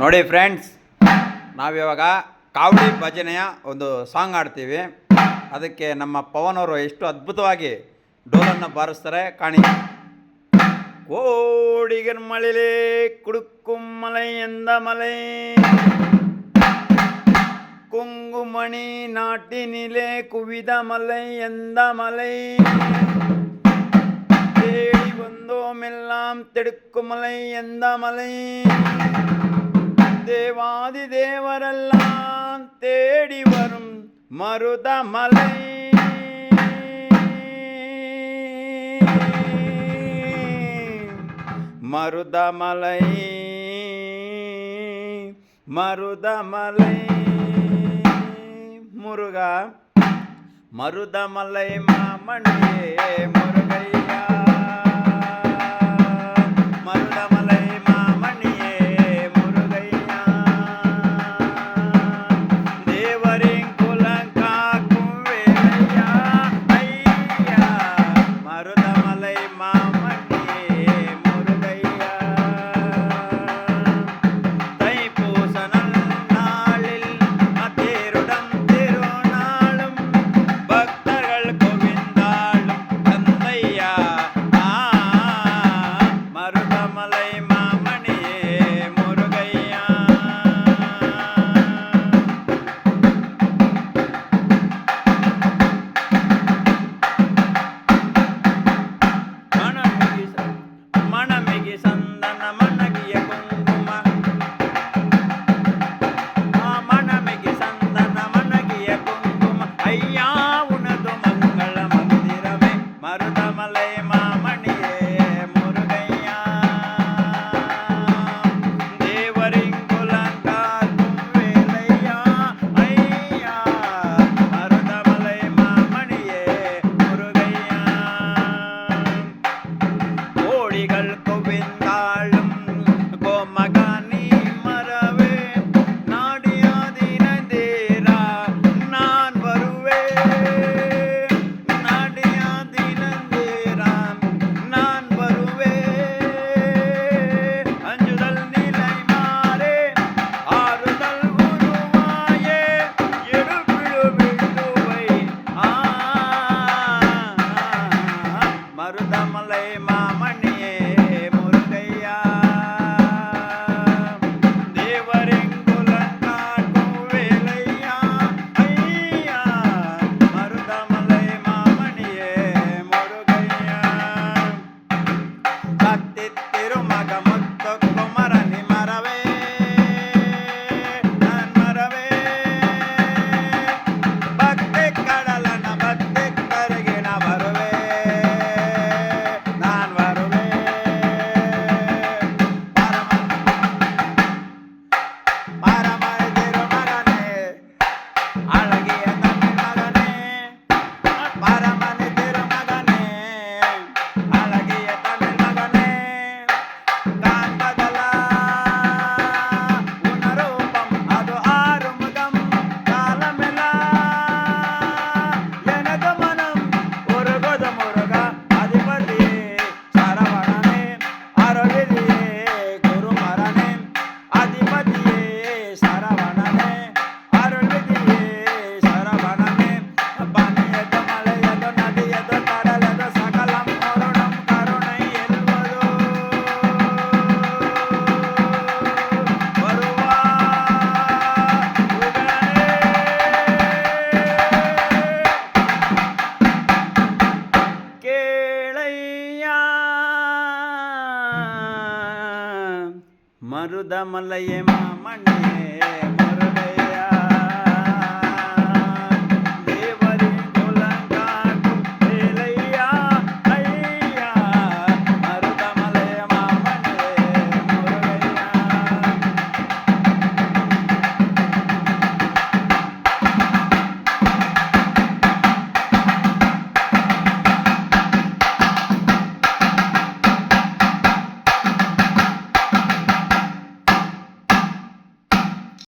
ನೋಡಿ ಫ್ರೆಂಡ್ಸ್ ನಾವಿವಾಗ ಕಾವಡಿ ಭಜನೆಯ ಒಂದು ಸಾಂಗ್ ಆಡ್ತೀವಿ ಅದಕ್ಕೆ ನಮ್ಮ ಪವನ್ ಅವರು ಎಷ್ಟು ಅದ್ಭುತವಾಗಿ ಡೋಲನ್ನು ಬಾರಿಸ್ತಾರೆ ಕಾಣಿ. கோடிகர் மலையிலே குடுக்கும் மலை எந்த மலை குங்குமணி நாட்டினிலே குவித மலை எந்த மலை தேடி வந்தோம் எல்லாம் தெடுக்குமலை எந்த மலை தேவாதி தேவரெல்லாம் தேடி வரும் மருதமலை. மருதமலை மருதமலை. முருகா மருதமலை மாமணியே மருதமலையே மாமண்ணே